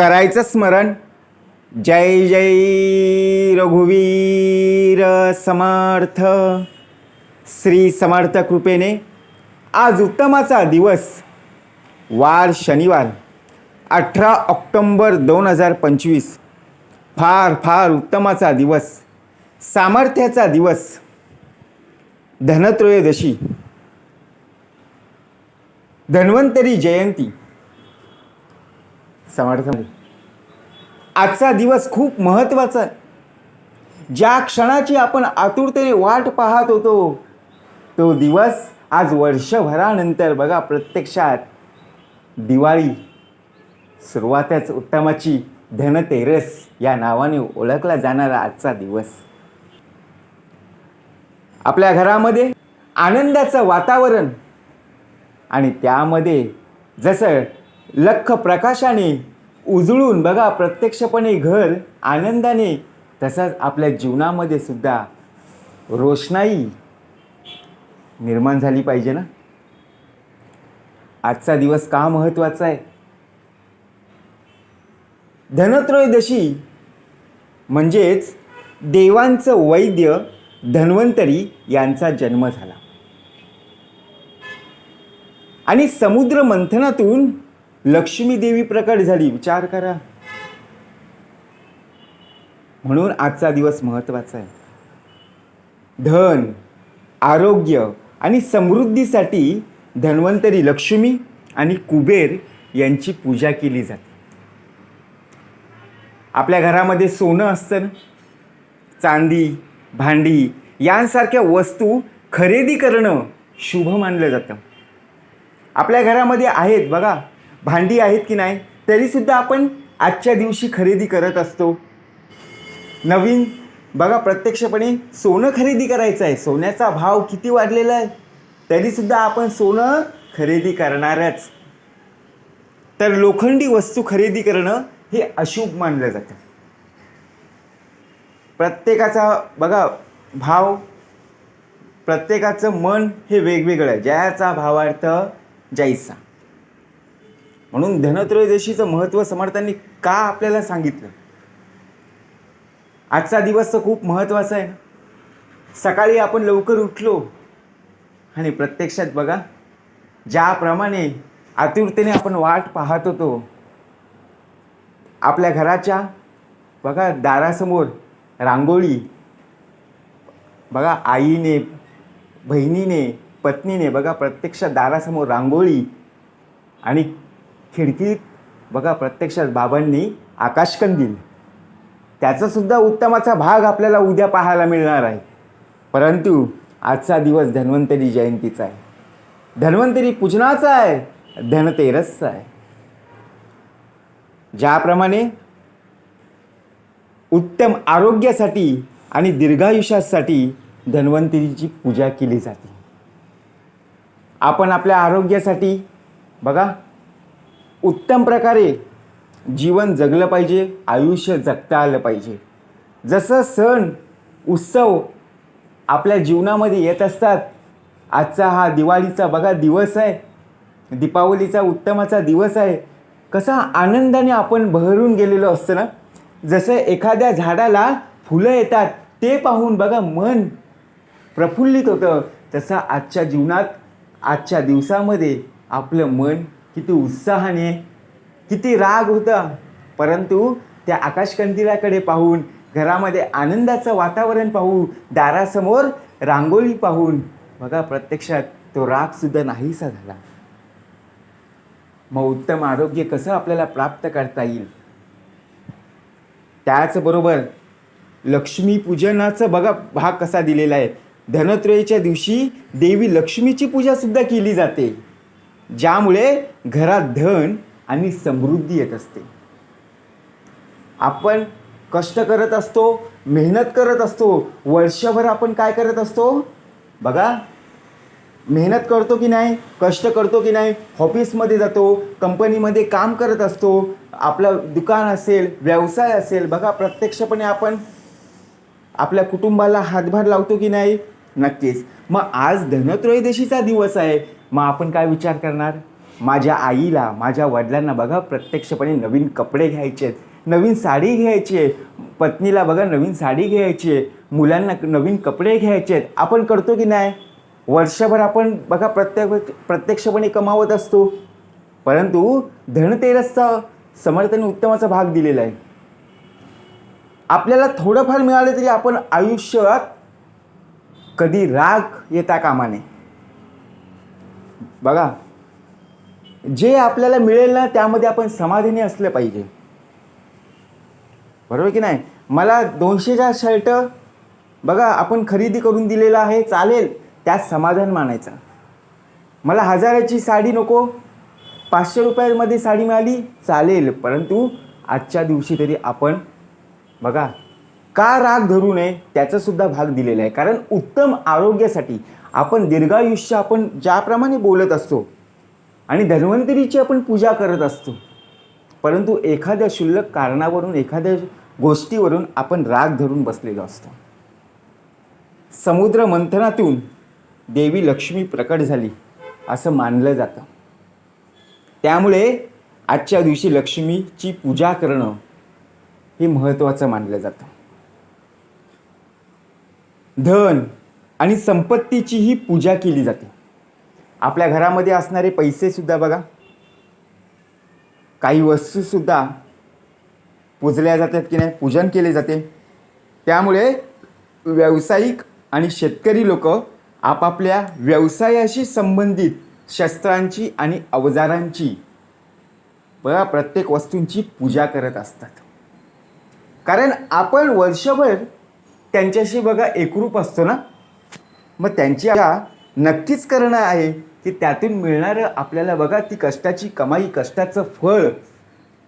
करायचं स्मरण. जय जय रघुवीर समर्थ. श्री समर्थ कृपेने आज उत्तमाचा दिवस. वार शनिवार अठरा ऑक्टोंबर दोन हजार पंचवीस. फार फार उत्तमाचा दिवस. सामर्थ्याचा दिवस. धनत्रयोदशी. धन्वंतरी जयंती. समर्थ आजचा दिवस खूप महत्त्वाचा आहे. ज्या क्षणाची आपण आतुरतेने वाट पाहत होतो तो दिवस आज वर्षभरानंतर बघा प्रत्यक्षात दिवाळी सुरुवातच उत्तमाची धनतेरस या नावाने ओळखला जाणारा आजचा दिवस. आपल्या घरामध्ये आनंदाचं वातावरण आणि त्यामध्ये जसं लख प्रकाशाने उजळून बघा प्रत्यक्षपणे घर आनंदाने तसंच आपल्या जीवनामध्ये सुद्धा रोषणाई निर्माण झाली पाहिजे ना? आजचा दिवस का महत्त्वाचा आहे? धनत्रयोदशी म्हणजेच देवांचं वैद्य धन्वंतरी यांचा जन्म झाला. आणि समुद्र मंथनातून लक्ष्मी देवी प्रकट झाली. विचार करा. म्हणून आजचा दिवस महत्त्वाचा आहे. धन आरोग्य आणि समृद्धीसाठी धन्वंतरी लक्ष्मी आणि कुबेर यांची पूजा केली जाते. आपल्या घरामध्ये सोनं असतं चांदी भांडी यांसारख्या वस्तू खरेदी करणं शुभ मानलं जातं. आपल्या घरामध्ये आहेत बघा. भांडी आहेत की नाही तरीसुद्धा आपण आजच्या दिवशी खरेदी करत असतो. नवीन बघा प्रत्यक्षपणे सोनं खरेदी करायचं आहे. सोन्याचा भाव किती वाढलेला आहे तरीसुद्धा आपण सोनं खरेदी करणारच. तर लोखंडी वस्तू खरेदी करणं हे अशुभ मानलं जातं. प्रत्येकाचा बघा भाव प्रत्येकाचं मन हे वेगवेगळं आहे. ज्याचा भावार्थ जैसा म्हणून धनत्रयोदशीचं महत्त्व समर्थांनी का आपल्याला सांगितलं? आजचा दिवस तर खूप महत्त्वाचा आहे. सकाळी आपण लवकर उठलो. आणि प्रत्यक्षात बघा ज्याप्रमाणे आतुरतेने आपण वाट पाहत होतो आपल्या घराच्या बघा दारासमोर रांगोळी बघा आईने बहिणीने पत्नीने बघा प्रत्यक्षात दारासमोर रांगोळी आणि खिडकीत बघा प्रत्यक्षात बाबांनी आकाशकंदील त्याचासुद्धा उत्तमाचा भाग आपल्याला उद्या पाहायला मिळणार आहे. परंतु आजचा दिवस धन्वंतरी जयंतीचा आहे. धन्वंतरी पूजनाचा आहे धनतेरसचा आहे. ज्याप्रमाणे उत्तम आरोग्यासाठी आणि दीर्घायुष्यासाठी धन्वंतरीची पूजा केली जाते. आपण आपल्या आरोग्यासाठी बघा उत्तम प्रकारे जीवन जगलं पाहिजे आयुष्य जगता आलं पाहिजे. जसं सण उत्सव आपल्या जीवनामध्ये येत असतात आजचा हा दिवाळीचा बघा दिवस आहे. दीपावलीचा उत्तमाचा दिवस आहे. कसा आनंदाने आपण बहरून गेलेलो असतं ना? जसं एखाद्या झाडाला फुलं येतात ते पाहून बघा मन प्रफुल्लित होतं. तसं आजच्या जीवनात आजच्या दिवसामध्ये आपलं मन किती उत्साहाने किती राग होता. परंतु त्या आकाशकंदिलाकडे पाहून घरामध्ये आनंदाचं वातावरण पाहू दारासमोर रांगोळी पाहून बघा प्रत्यक्षात तो रागसुद्धा नाहीसा झाला. मग उत्तम आरोग्य कसं आपल्याला प्राप्त करता येईल? त्याचबरोबर लक्ष्मीपूजनाचं बघा भाग कसा दिलेला आहे. धनत्रयीच्या दिवशी देवी लक्ष्मीची पूजासुद्धा केली जाते. ज्यामुळे घरात धन आणि समृद्धी येत असते. आपण कष्ट करत असतो मेहनत करत असतो वर्षभर आपण काय करत असतो? बघा मेहनत करतो की नाही कष्ट करतो की नाही ऑफिसमध्ये जातो कंपनीमध्ये काम करत असतो आपलं दुकान असेल व्यवसाय असेल बघा प्रत्यक्षपणे आपण आपल्या कुटुंबाला हातभार लावतो की नाही? नक्कीच. मग आज धनत्रयोदशीचा दिवस आहे मग आपण काय विचार करणार? माझ्या आईला माझ्या वडिलांना बघा प्रत्यक्षपणे नवीन कपडे घ्यायचे आहेत नवीन साडी घ्यायची आहे. पत्नीला बघा नवीन साडी घ्यायची आहे. मुलांना नवीन कपडे घ्यायचे आहेत. आपण करतो की नाही? वर्षभर आपण बघा प्रत्येक प्रत्यक्षपणे कमावत असतो. परंतु धनतेरसचा समर्थन उत्तमाचा भाग दिलेला आहे. आपल्याला थोडंफार मिळालं तरी आपण आयुष्यात कधी राग येता कामा नये. बघा. जे आपल्याला मिळेल ना त्यामध्ये आपण समाधानी असलं पाहिजे. बरोबर की नाही? मला दोनशेचा शर्ट बघा आपण खरेदी करून दिलेला आहे चालेल. त्यात समाधान मानायचं. मला हजाराची साडी नको. पाचशे रुपयामध्ये साडी मिळाली चालेल. परंतु आजच्या दिवशी तरी आपण बघा का राग धरू नये त्याचासुद्धा भाग दिलेला आहे. कारण उत्तम आरोग्यासाठी आपण दीर्घायुष्य आपण ज्याप्रमाणे बोलत असतो आणि धन्वंतरीची आपण पूजा करत असतो परंतु एखाद्या क्षुल्लक कारणावरून एखाद्या गोष्टीवरून आपण राग धरून बसलेलो असतो. समुद्र मंथनातून देवी लक्ष्मी प्रकट झाली असं मानलं जातं. त्यामुळे आजच्या दिवशी लक्ष्मीची पूजा करणं हे महत्त्वाचं मानलं जातं. धन आणि संपत्तीचीही पूजा केली जाते. आपल्या घरामध्ये असणारे पैसेसुद्धा बघा. काही वस्तूसुद्धा पूजल्या जातात की नाही पूजन केले जाते. त्यामुळे व्यावसायिक आणि शेतकरी लोक आपापल्या व्यवसायाशी संबंधित शस्त्रांची आणि अवजारांची बघा प्रत्येक वस्तूंची पूजा करत असतात. कारण आपण वर्षभर त्यांच्याशी बघा एकरूप असतो ना. मग त्यांची पूजा नक्कीच करणं आहे की त्यातून मिळणारं आपल्याला बघा ती कष्टाची कमाई कष्टाचं फळ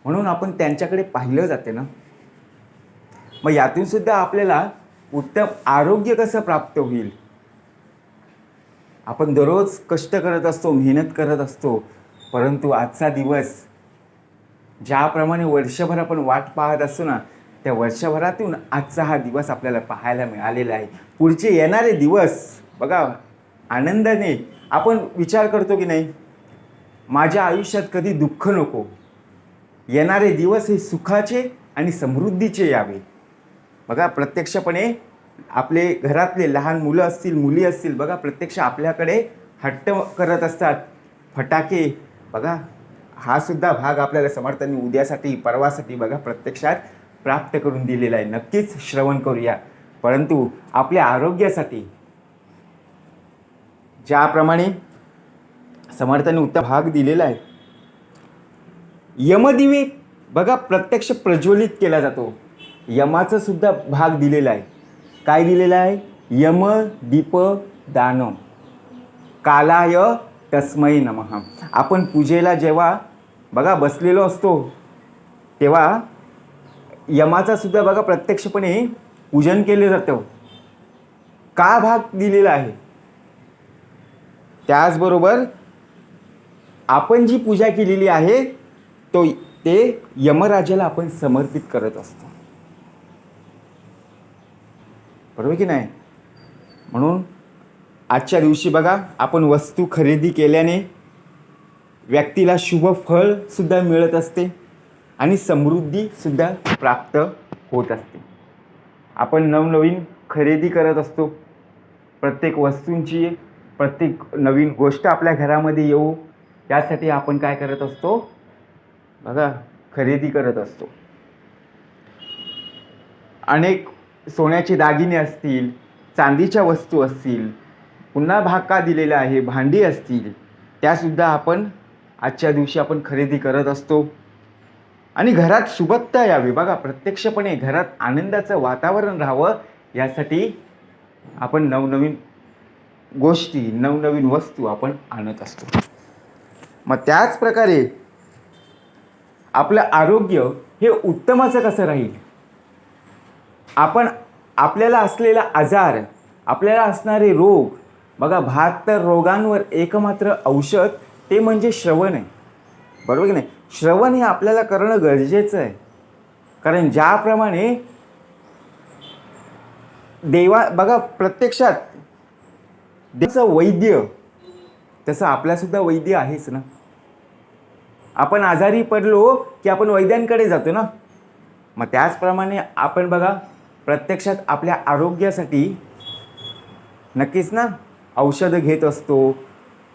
म्हणून आपण त्यांच्याकडे पाहिलं जाते ना. मग यातून सुद्धा आपल्याला उत्तम आरोग्य कसं प्राप्त होईल? आपण दररोज कष्ट करत असतो मेहनत करत असतो परंतु आजचा दिवस ज्याप्रमाणे वर्षभर आपण वाट पाहत असतो ना त्या वर्षभरातून आजचा हा दिवस आपल्याला पाहायला मिळालेला आहे. पुढचे येणारे दिवस बघा आनंदाने आपण विचार करतो की नाही? माझ्या आयुष्यात कधी दुःख नको. येणारे दिवस हे सुखाचे आणि समृद्धीचे यावे. बघा प्रत्यक्षपणे आपले घरातले लहान मुलं असतील मुली असतील बघा प्रत्यक्ष आपल्याकडे हट्ट करत असतात. फटाके बघा हा सुद्धा भाग आपल्याला समर्थांनी उद्यासाठी परवासाठी बघा प्रत्यक्षात प्राप्त करून दिलेला आहे. नक्कीच श्रवण करूया. परंतु आपल्या आरोग्यासाठी ज्याप्रमाणे समर्थांनी उत्तम भाग दिलेला आहे. यमदिवे बघा प्रत्यक्ष प्रज्वलित केला जातो. यमाचा सुद्धा भाग दिलेला आहे. काय दिलेला आहे? यम दीप दान. कालाय तस्मै नमः. आपण पूजेला जेव्हा बघा बसलेलो असतो तेव्हा यमाचा सुद्धा बघा प्रत्यक्षपणे पूजन केले जातं. का भाग दिलेला आहे? त्याचबरोबर आपण जी पूजा केलेली आहे तो ते यमराजाला आपण समर्पित करत असतो. बरोबर की नाही? म्हणून आजच्या दिवशी बघा आपण वस्तू खरेदी केल्याने व्यक्तीला शुभ फळसुद्धा मिळत असते आणि समृद्धीसुद्धा प्राप्त होत असते. आपण नवनवीन खरेदी करत असतो. प्रत्येक वस्तूंची प्रत्येक नवीन गोष्ट आपल्या घरामध्ये येऊ यासाठी आपण काय करत असतो? बघा खरेदी करत असतो. अनेक सोन्याचे दागिने असतील चांदीच्या वस्तू असतील पुन्हा भाका दिलेला आहे भांडी असतील त्यासुद्धा आपण आजच्या दिवशी आपण खरेदी करत असतो. आणि घरात सुबत्ता यावी. बघा प्रत्यक्षपणे घरात आनंदाचं वातावरण राहावं यासाठी आपण नवनवीन गोष्टी नवनवीन वस्तू आपण आणत असतो. मग त्याच प्रकारे आपलं आरोग्य हे उत्तमाचं कसं राहील? आपण आपल्याला असलेला आजार आपल्याला असणारे रोग बघा बहात्तर रोगांवर एकमात्र औषध ते म्हणजे श्रवण आहे. बरोबर की नाही? श्रवण हे आपल्याला करणं गरजेचं आहे. कारण ज्याप्रमाणे देवा बघा प्रत्यक्षात देवाचं वैद्य तसं आपल्यासुद्धा वैद्य आहेच ना. आपण आजारी पडलो की आपण वैद्यांकडे जातो ना. मग त्याचप्रमाणे आपण बघा प्रत्यक्षात आपल्या आरोग्यासाठी नक्कीच ना औषधं घेत असतो.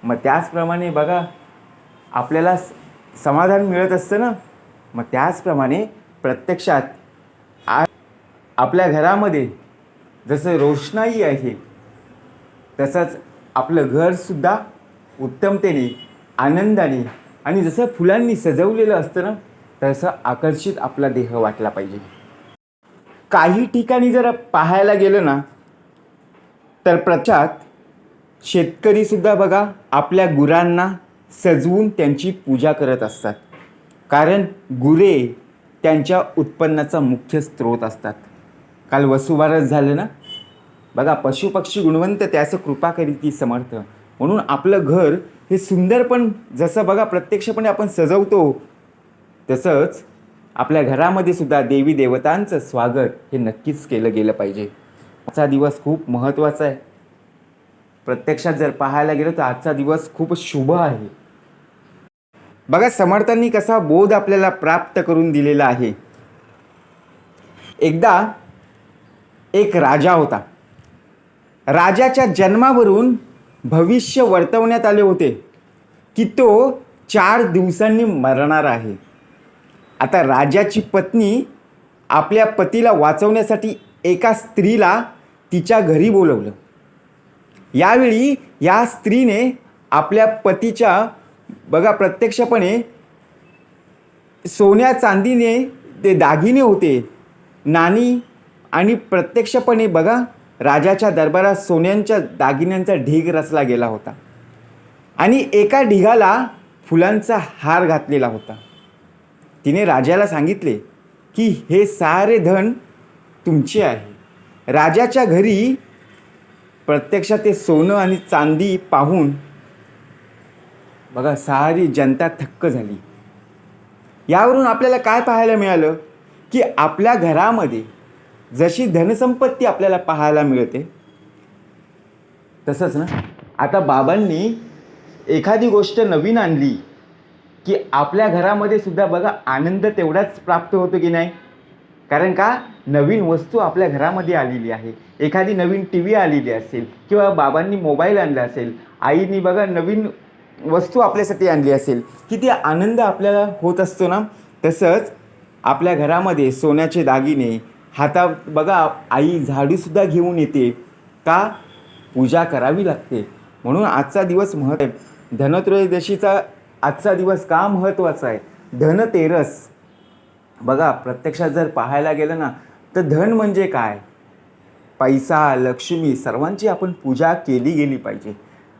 मग त्याचप्रमाणे बघा आपल्याला समाधान मिळत असतं ना. मग त्याचप्रमाणे प्रत्यक्षात आ आपल्या घरामध्ये जसं रोषणाई आहे तसंच आपलं घरसुद्धा उत्तमतेने आनंदाने आणि जसं फुलांनी सजवलेलं असतं ना तसं आकर्षित आपला देह वाटला पाहिजे. काही ठिकाणी जर पाहायला गेलं ना तर प्रचात शेतकरीसुद्धा बघा आपल्या गुरांना सजवून त्यांची पूजा करत असतात. कारण गुरे त्यांच्या उत्पन्नाचा मुख्य स्रोत असतात. काल वसुबारस झालं ना बघा पशुपक्षी गुणवंत त्याचं कृपा करीती समर्थ. म्हणून आपलं घर हे सुंदर पण जसं बघा प्रत्यक्षपणे आपण सजवतो तसंच आपल्या घरामध्ये सुद्धा देवी देवतांचं स्वागत हे नक्कीच केलं गेलं पाहिजे. आजचा दिवस खूप महत्त्वाचा आहे. प्रत्यक्षात जर पाहायला गेलं तर आजचा दिवस खूप शुभ आहे. बघा समर्थांनी कसा बोध आपल्याला प्राप्त करून दिलेला आहे. एकदा एक राजा होता. राजाच्या जन्मावरून भविष्य वर्तवण्यात आले होते की तो चार दिवसांनी मरणार आहे. आता राजाची पत्नी आपल्या पतीला वाचवण्यासाठी एका स्त्रीला तिच्या घरी बोलवलं. यावेळी या स्त्रीने आपल्या पतीच्या बघा प्रत्यक्षपणे सोन्या चांदीने ते दागिने होते नाणी आणि प्रत्यक्षपणे बघा राजाच्या दरबारात सोन्यांच्या दागिन्यांचा ढीग रचला गेला होता. आणि एका ढिगाला फुलांचा हार घातलेला होता. तिने राजाला सांगितले की हे सारे धन तुमचे आहे. राजाच्या घरी प्रत्यक्षात ते सोनं आणि चांदी पाहून बघा सारी जनता थक्क झाली. यावरून आपल्याला काय पाहायला मिळालं? की आपल्या घरामध्ये जशी धनसंपत्ती आपल्याला पाहायला मिळते तसंच ना? आता बाबांनी एखादी गोष्ट नवीन आणली की आपल्या घरामध्ये सुद्धा बघा आनंद तेवढाच प्राप्त होतो की नाही? कारण का? नवीन वस्तू आपल्या घरामध्ये आलेली आहे. एखादी नवीन टी व्ही आलेली असेल किंवा बाबांनी मोबाईल आणला असेल आईनी बघा नवीन वस्तू आपल्यासाठी आणली असेल किती आनंद आपल्याला होत असतो ना? तसंच आपल्या घरामध्ये सोन्याचे दागिने हातात बघा आई झाडूसुद्धा घेऊन येते. का? पूजा करावी लागते. म्हणून आजचा दिवस महत्त्व आहे. धनत्रयोदशीचा आजचा दिवस का महत्त्वाचा आहे? धनतेरस बघा प्रत्यक्षात जर पाहायला गेलं ना तर धन म्हणजे काय? पैसा लक्ष्मी सर्वांची आपण पूजा केली गेली पाहिजे.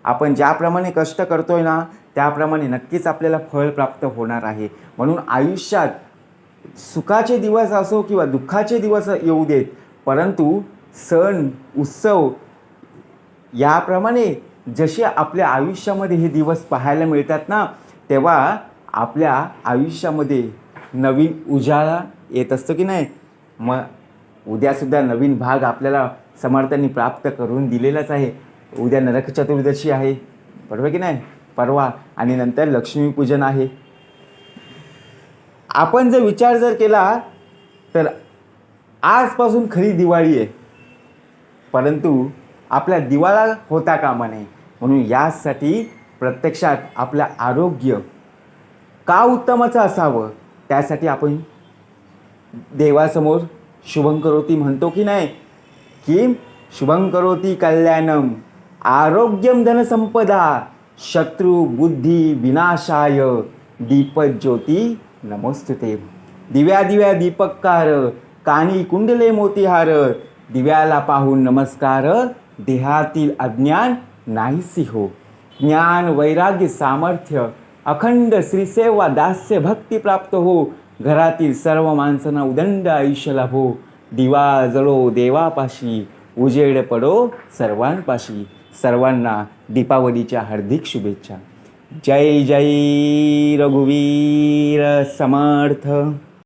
आपण ज्याप्रमाणे कष्ट करतोय ना त्याप्रमाणे नक्कीच आपल्याला फळ प्राप्त होणार आहे. म्हणून आयुष्यात सुखाचे दिवस असो किंवा दुःखाचे दिवस येऊ देत परंतु सण उत्सव याप्रमाणे जसे आपल्या आयुष्यामध्ये हे दिवस पाहायला मिळतात ना तेव्हा आपल्या आयुष्यामध्ये नवीन उजाळा येत असतो की नाही? मग उद्यासुद्धा नवीन भाग आपल्याला समर्थांनी प्राप्त करून दिलेलाच आहे. उद्या नरक चतुर्दशी आहे. बरोबर की नाही? परवा आणि नंतर लक्ष्मीपूजन आहे. आपण जर विचार जर केला तर आजपासून खरी दिवाळी आहे. परंतु आपल्या दिवाळा होता कामा नये. म्हणून यासाठी प्रत्यक्षात आपलं आरोग्य का उत्तमाचं असावं त्यासाठी आपण देवासमोर शुभं करोती म्हणतो की नाही? की शुभं करोती कल्याणम आरोग्यम धनसंपदा शत्रू बुद्धी विनाशाय दीपज्योती नमोस्तुते. दिव्या दिव्या दीपककार कानी कुंडले मोतीहार दिव्याला पाहून नमस्कार देहातील अज्ञान नाहीसी हो. ज्ञान वैराग्य सामर्थ्य अखंड श्रीसेवा दास्य भक्ती प्राप्त हो. घरातील सर्व माणसांना उदंड आयुष्य लाभो. दिवा जळो देवापाशी उजेड पडो सर्वांपाशी. सर्वांना दीपावलीच्या हार्दिक शुभेच्छा. जय जय रघुवीर समर्थ।